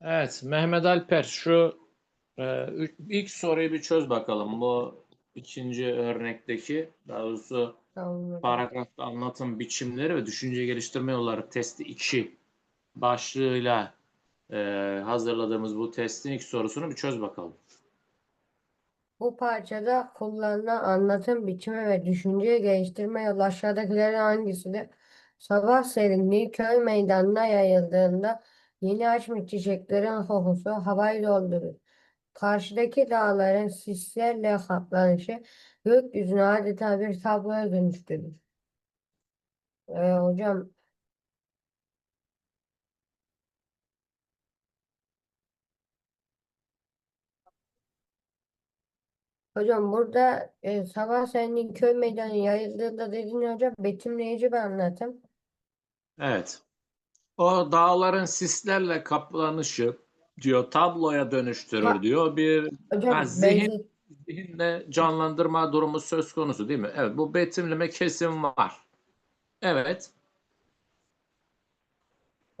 Evet, Mehmet Alper şu e, ilk soruyu bir çöz bakalım. Bu ikinci örnekteki, daha doğrusu hocam. paragrafta anlatım biçimleri ve düşünce geliştirme yolları testi 2 başlığıyla e, hazırladığımız bu testin ilk sorusunu bir çöz bakalım. Bu parçada kullanılan anlatım biçimi ve düşünce geliştirme yolu aşağıdakilerden hangisidir? Sabah serinliği köy meydanına yayıldığında yeni açmış çiçeklerin kokusu havayı doldurur. Karşıdaki dağların sislerle kaplanışı gökyüzünü adeta bir tabloya dönüştürür. Ee, hocam hocam burada e, sabah serinliği köy meydanına yayıldığında dediğin hocam betimleyici bir anlatım. Evet. O dağların sislerle kaplanışı diyor tabloya dönüştürür Ha. diyor. Bir Hocam Ha, zihin- zihinle canlandırma durumu söz konusu değil mi? Evet, bu betimleme kesin var. Evet.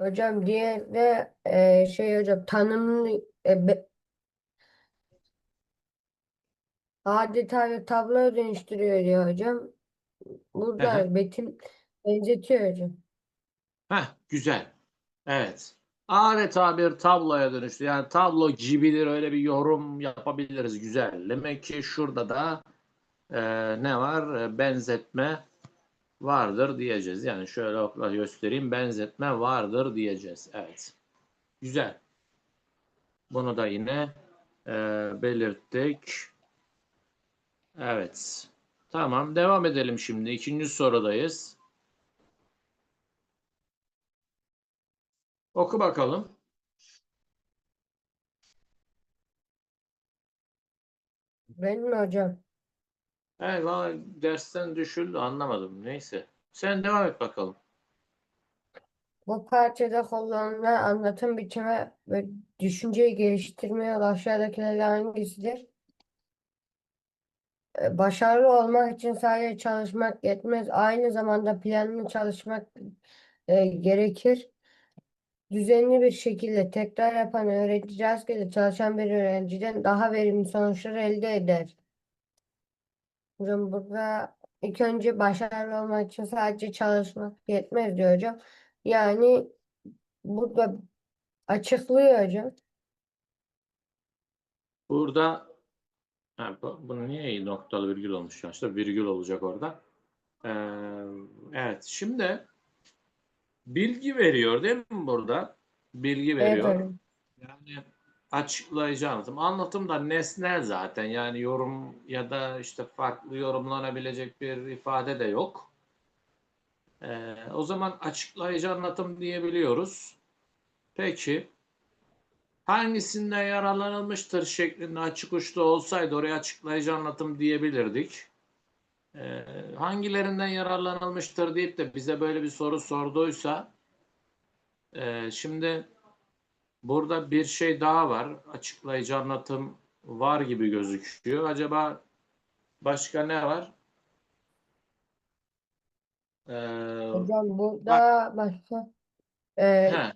Hocam diğer de e, şey hocam tanımlı e, be- adeta bir tabloya dönüştürüyor diyor hocam. Burada Aha. betim benzetiyor hocam. Heh, güzel. Evet. Adeta bir tabloya dönüştü. Yani tablo gibidir öyle bir yorum yapabiliriz. Güzel. Demek ki şurada da e, ne var? E, benzetme vardır diyeceğiz. Yani şöyle göstereyim. Benzetme vardır diyeceğiz. Evet. Güzel. Bunu da yine e, belirttik. Evet. Tamam. Devam edelim şimdi. İkinci sorudayız. Oku bakalım. Benim mi hocam? Evet, valla dersten düşüldü anlamadım. Neyse. Sen devam et bakalım. Bu parçada kullanılan anlatım biçimi ve düşünceyi geliştirme yolu aşağıdakilerden hangisidir? E, Başarılı olmak için sadece çalışmak yetmez. Aynı zamanda planlı çalışmak e, gerekir. Düzenli bir şekilde tekrar yapan öğretici rastgele çalışan bir öğrenciden daha verimli sonuçlar elde eder. Hocam burada ilk önce başarılı olmak için sadece çalışmak yetmez diyor hocam. Yani burada açıklıyor hocam. Burada bunu niye noktalı virgül olmuş ya? İşte virgül olacak orada. Ee, evet. Şimdi bilgi veriyor değil mi burada? Bilgi Evet veriyor. hocam. Yani açıklayıcı anlatım. Anlatım da nesnel zaten. Yani yorum ya da işte farklı yorumlanabilecek bir ifade de yok. Ee, o zaman açıklayıcı anlatım diyebiliyoruz. Peki hangisinden yararlanılmıştır şeklinde açık uçlu olsaydı oraya açıklayıcı anlatım diyebilirdik. Ee, hangilerinden yararlanılmıştır deyip de bize böyle bir soru sorduysa e, şimdi Burada bir şey daha var. Açıklayıcı anlatım var gibi gözüküyor. Acaba başka ne var? Ee, Hocam burada başka e, he,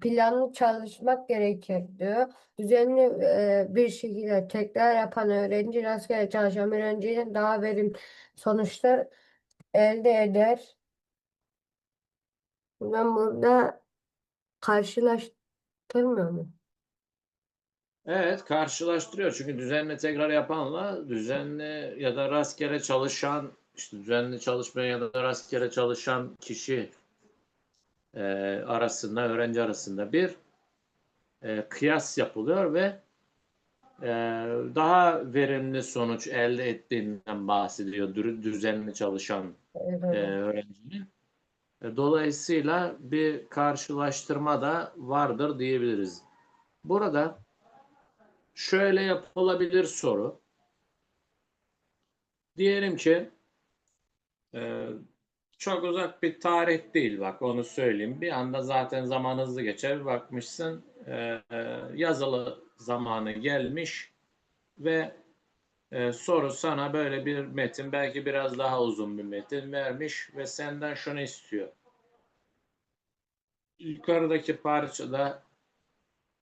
planlı çalışmak gerekir diyor. Düzenli e, bir şekilde tekrar yapan öğrenci rastgele çalışan öğrenciden daha verim sonuçlar elde eder. Ben burada karşılaştırmıyor mu? evet karşılaştırıyor. Çünkü düzenli tekrar yapanla düzenli ya da rastgele çalışan işte düzenli çalışmaya ya da rastgele çalışan kişi e, arasında, öğrenci arasında bir e, kıyas yapılıyor ve e, daha verimli sonuç elde ettiğinden bahsediyor dü- düzenli çalışan Evet e, öğrencinin. E, Dolayısıyla bir karşılaştırma da vardır diyebiliriz. Burada şöyle yapılabilir soru. Diyelim ki e, çok uzak bir tarih değil bak onu söyleyeyim. Bir anda zaten zaman hızlı geçer. Bir bakmışsın e, e, yazılı zamanı gelmiş ve e, soru sana böyle bir metin belki biraz daha uzun bir metin vermiş ve senden şunu istiyor. yukarıdaki parçada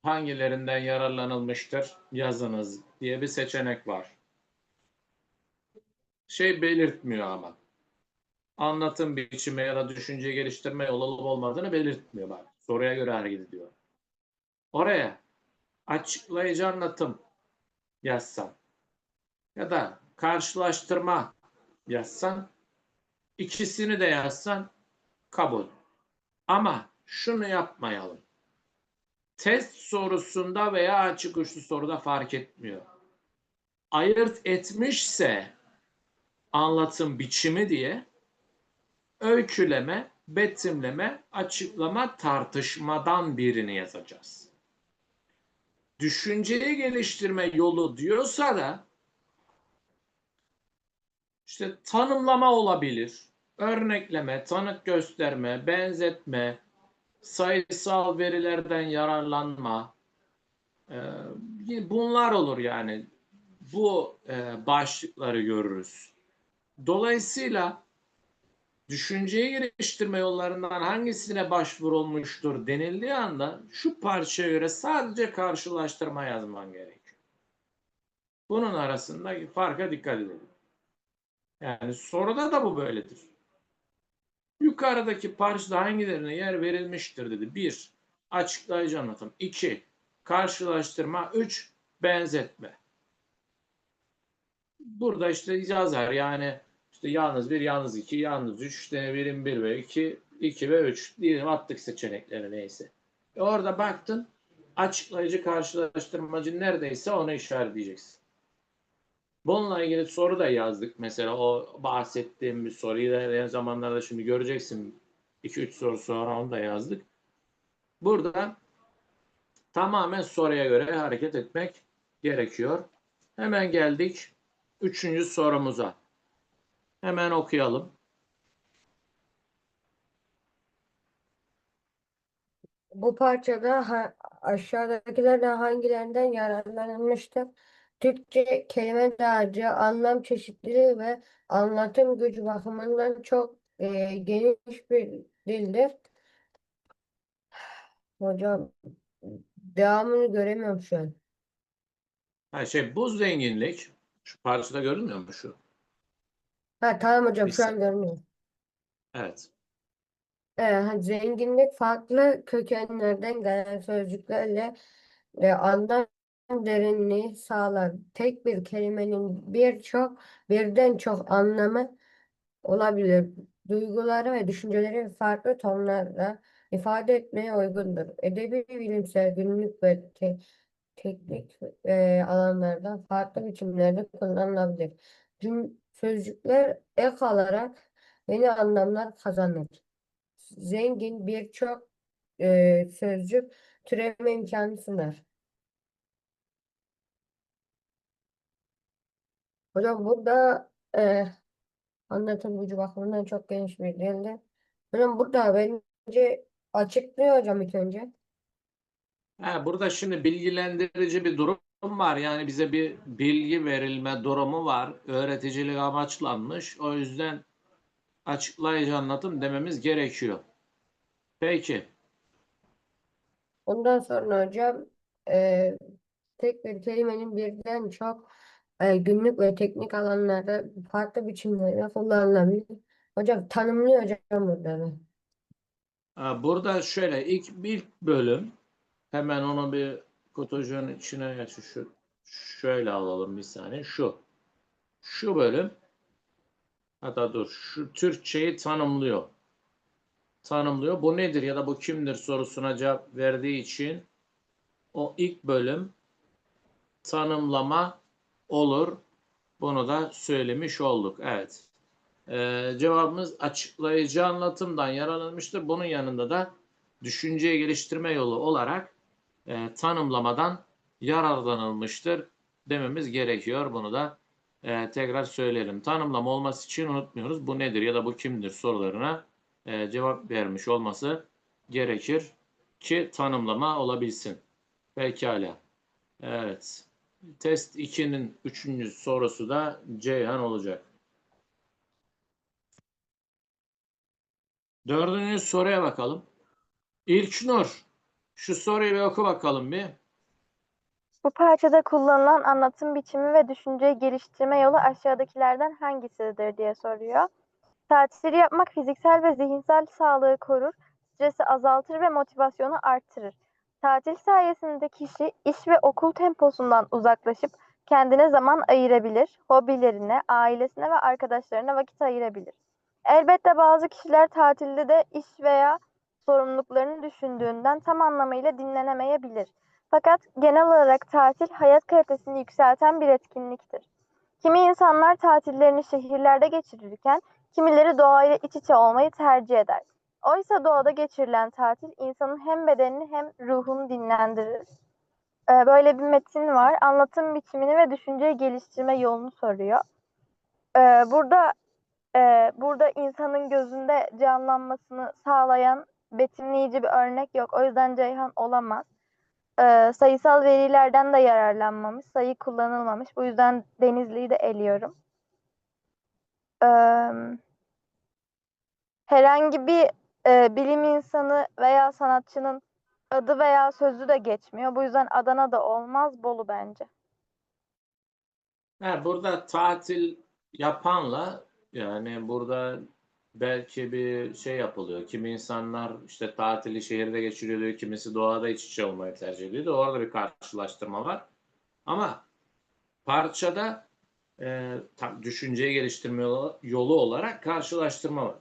hangilerinden yararlanılmıştır yazınız diye bir seçenek var. Şey belirtmiyor ama. Anlatım biçimi ya da düşünce geliştirme yolu olup olmadığını belirtmiyor bak. Soruya göre hareket ediyor. Oraya açıklayıcı anlatım yazsan ya da karşılaştırma yazsan ikisini de yazsan kabul. Ama şunu yapmayalım. Test sorusunda veya açık uçlu soruda fark etmiyor. Ayırt etmişse anlatım biçimi diye öyküleme, betimleme, açıklama, tartışmadan birini yazacağız. Düşünceyi geliştirme yolu diyorsa da işte tanımlama olabilir, örnekleme, tanık gösterme, benzetme, sayısal verilerden yararlanma, e, bunlar olur yani. Bu e, başlıkları görürüz. Dolayısıyla düşünceyi geliştirme yollarından hangisine başvurulmuştur denildiği anda şu parçaya göre sadece karşılaştırma yazman gerekiyor. Bunun arasında farka dikkat edelim. Yani soruda da bu böyledir. Yukarıdaki parçada hangilerine yer verilmiştir dedi. 1. Açıklayıcı anlatım. 2. Karşılaştırma. 3. Benzetme. Burada işte yazar yani işte yalnız 1, yalnız 2, yalnız 3, işte birim 1 ve 2, 2 ve 3 diyelim attık seçenekleri neyse. E orada baktın açıklayıcı karşılaştırmacı neredeyse onu işaretleyeceksin. Bununla ilgili soru da yazdık mesela o bahsettiğim bir soruyu da ilerleyen zamanlarda şimdi göreceksin 2-3 soru sonra onu da yazdık. Burada tamamen soruya göre hareket etmek gerekiyor. Hemen geldik üçüncü sorumuza. Hemen okuyalım. Bu parçada ha- aşağıdakilerden hangilerinden yararlanılmıştır? Türkçe kelime dağarcığı, anlam çeşitliliği ve anlatım gücü bakımından çok e, geniş bir dildir. Hocam devamını göremiyorum şu an. Ha şey bu zenginlik şu parçada görünmüyor mu şu? Ha tamam hocam şu an görünüyor. Evet. Ee, zenginlik farklı kökenlerden gelen sözcüklerle e, anlam derinliği sağlar. Tek bir kelimenin birçok, birden çok anlamı olabilir. Duyguları ve düşünceleri farklı tonlarla ifade etmeye uygundur. Edebi, bilimsel, günlük ve te- teknik e, alanlarda farklı biçimlerde kullanılabilir. Cüm sözcükler ek alarak yeni anlamlar kazanır. Zengin birçok e, sözcük türeme imkanı sunar. Hocam burada e, anlatım gücü bakımından çok geniş bir dildi. Hocam burada bence açıklıyor hocam ilk önce. Ha, burada şimdi bilgilendirici bir durum var. Yani bize bir bilgi verilme durumu var. Öğreticilik amaçlanmış. O yüzden açıklayıcı anlatım dememiz gerekiyor. Peki. Ondan sonra hocam e, tek bir kelimenin birden çok e, günlük ve teknik alanlarda farklı biçimlerde kullanılabilir. Hocam tanımlıyor hocam burada da. Ha, Burada şöyle ilk ilk bölüm hemen onu bir kutucuğun içine geç şu şöyle alalım bir saniye. Şu şu bölüm. Hatta dur şu Türkçeyi tanımlıyor. Tanımlıyor. Bu nedir ya da bu kimdir sorusuna cevap verdiği için o ilk bölüm tanımlama olur. Bunu da söylemiş olduk. Evet. Ee, cevabımız açıklayıcı anlatımdan yararlanmıştır. Bunun yanında da düşünceyi geliştirme yolu olarak e, tanımlamadan yararlanılmıştır dememiz gerekiyor. Bunu da e, tekrar söyleyelim. Tanımlama olması için unutmuyoruz. Bu nedir ya da bu kimdir sorularına e, cevap vermiş olması gerekir ki tanımlama olabilsin. Pekala. Evet. Test 2'nin 3. sorusu da Ceyhan olacak. Dördüncü soruya bakalım. İlknur, şu soruyu bir oku bakalım bir. Bu parçada kullanılan anlatım biçimi ve düşünceyi geliştirme yolu aşağıdakilerden hangisidir diye soruyor. Tatilleri yapmak fiziksel ve zihinsel sağlığı korur, stresi azaltır ve motivasyonu artırır. Tatil sayesinde kişi iş ve okul temposundan uzaklaşıp kendine zaman ayırabilir, hobilerine, ailesine ve arkadaşlarına vakit ayırabilir. Elbette bazı kişiler tatilde de iş veya sorumluluklarını düşündüğünden tam anlamıyla dinlenemeyebilir. Fakat genel olarak tatil hayat kalitesini yükselten bir etkinliktir. Kimi insanlar tatillerini şehirlerde geçirirken kimileri doğayla iç içe olmayı tercih eder. Oysa doğada geçirilen tatil insanın hem bedenini hem ruhunu dinlendirir. Ee, böyle bir metin var. Anlatım biçimini ve düşünceyi geliştirme yolunu soruyor. Ee, burada e, burada insanın gözünde canlanmasını sağlayan betimleyici bir örnek yok. O yüzden Ceyhan olamaz. Ee, sayısal verilerden de yararlanmamış, sayı kullanılmamış. Bu yüzden Denizli'yi de eliyorum. Ee, herhangi bir e, bilim insanı veya sanatçının adı veya sözü de geçmiyor. Bu yüzden Adana da olmaz, Bolu bence. Ha, burada tatil yapanla yani burada belki bir şey yapılıyor. Kimi insanlar işte tatili şehirde geçiriyor diyor, kimisi doğada iç içe olmayı tercih ediyor. da Orada bir karşılaştırma var. Ama parçada e, düşünceyi geliştirme yolu, yolu olarak karşılaştırma var.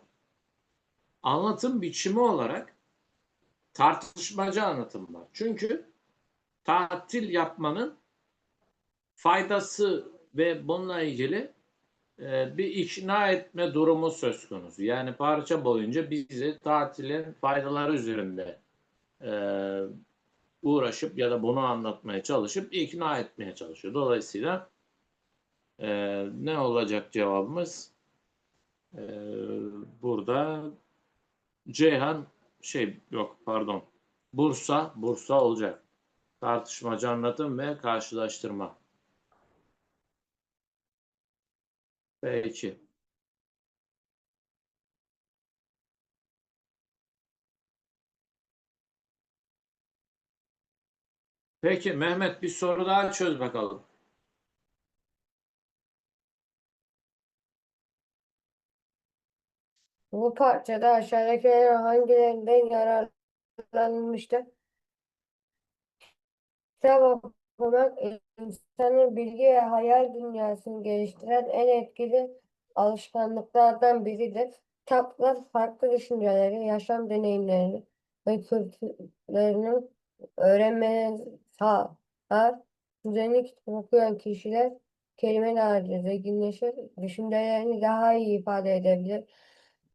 Anlatım biçimi olarak tartışmacı anlatım var. Çünkü tatil yapmanın faydası ve bununla ilgili bir ikna etme durumu söz konusu. Yani parça boyunca bizi tatilin faydaları üzerinde e, uğraşıp ya da bunu anlatmaya çalışıp ikna etmeye çalışıyor. Dolayısıyla e, ne olacak cevabımız? E, burada Ceyhan şey yok pardon Bursa Bursa olacak. Tartışmacı anlatım ve karşılaştırma. Peki. Peki Mehmet bir soru daha çöz bakalım. Bu parçada aşağıdakilerin hangilerinden yararlanılmıştır? Kitap okumak insanın bilgi ve hayal dünyasını geliştiren en etkili alışkanlıklardan biridir. Kitaplar farklı düşünceleri, yaşam deneyimlerini ve kültürlerini öğrenmeye sağlar. Düzenli kitap okuyan kişiler kelime dağarcığı zenginleşir, düşüncelerini daha iyi ifade edebilir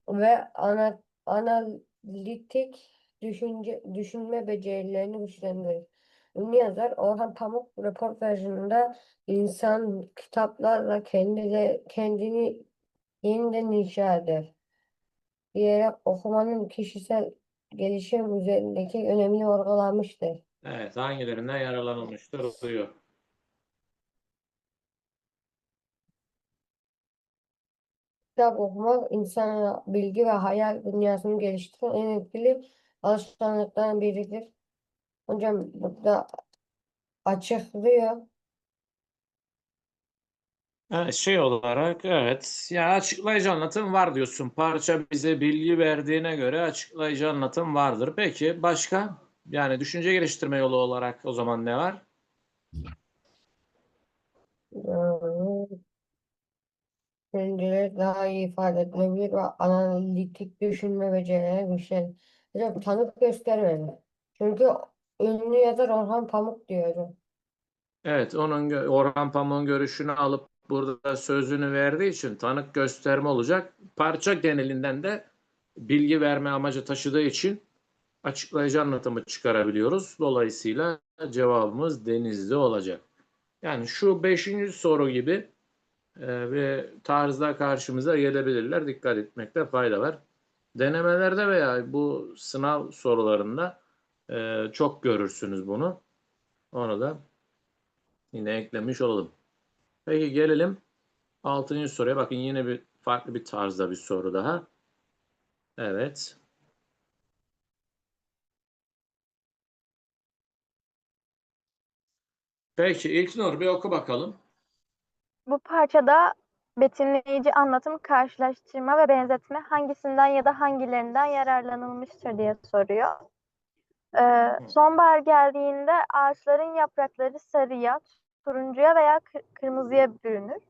ve ana, analitik düşünce, düşünme becerilerini güçlendirir. Ünlü yazar Orhan Pamuk röportajında insan kitaplarla kendine, kendini yeniden inşa eder diyerek okumanın kişisel gelişim üzerindeki önemini vurgulamıştır. Evet, hangilerinden yararlanılmıştır diyor. Kitap okumak insana bilgi ve hayal dünyasını geliştiren en etkili alışkanlıklardan biridir. Hocam burada açıklıyor. Ha, şey olarak evet ya açıklayıcı anlatım var diyorsun. Parça bize bilgi verdiğine göre açıklayıcı anlatım vardır. Peki başka? Yani düşünce geliştirme yolu olarak o zaman ne var? Düşünceleri daha iyi ifade edilebilir ve analitik düşünme becerileri güçlenir. Hocam tanık göstermeli. Çünkü ünlü yazar Orhan Pamuk diyor hocam. Evet, onun Orhan Pamuk'un görüşünü alıp burada sözünü verdiği için tanık gösterme olacak. Parça genelinden de bilgi verme amacı taşıdığı için açıklayıcı anlatımı çıkarabiliyoruz. Dolayısıyla cevabımız Denizli olacak. Yani şu beşinci soru gibi e, bir tarzda karşımıza gelebilirler. Dikkat etmekte fayda var. Denemelerde veya bu sınav sorularında e, çok görürsünüz bunu. Onu da yine eklemiş olalım. Peki gelelim 6. soruya. Bakın yine bir farklı bir tarzda bir soru daha. Evet. Peki İlknur bir oku bakalım. Bu parçada betimleyici anlatım, karşılaştırma ve benzetme hangisinden ya da hangilerinden yararlanılmıştır diye soruyor. Ee, sonbahar geldiğinde ağaçların yaprakları sarıya, turuncuya veya kı- kırmızıya bürünür.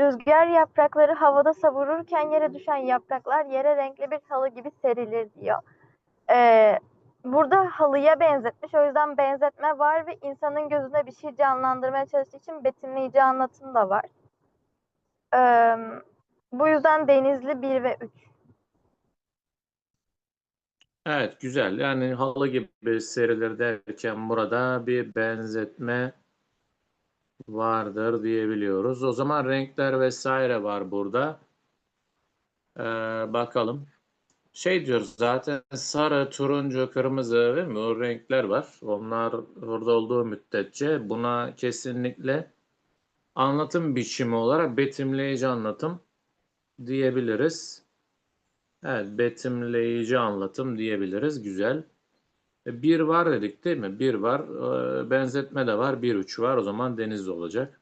Rüzgar yaprakları havada savururken yere düşen yapraklar yere renkli bir halı gibi serilir diyor. Ee, burada halıya benzetmiş. O yüzden benzetme var ve insanın gözünde bir şey canlandırmaya çalıştığı için betimleyici anlatım da var. Ee, bu yüzden Denizli 1 ve 3. Evet güzel. Yani halı gibi serilir derken burada bir benzetme vardır diyebiliyoruz. O zaman renkler vesaire var burada. Ee, bakalım. Şey diyoruz zaten sarı, turuncu, kırmızı değil mi? O renkler var. Onlar orada olduğu müddetçe buna kesinlikle anlatım biçimi olarak betimleyici anlatım diyebiliriz. Evet, betimleyici anlatım diyebiliriz. Güzel. E, Bir var dedik değil mi? Bir var. Ee, Benzetme de var. Bir üç var. O zaman Denizli olacak.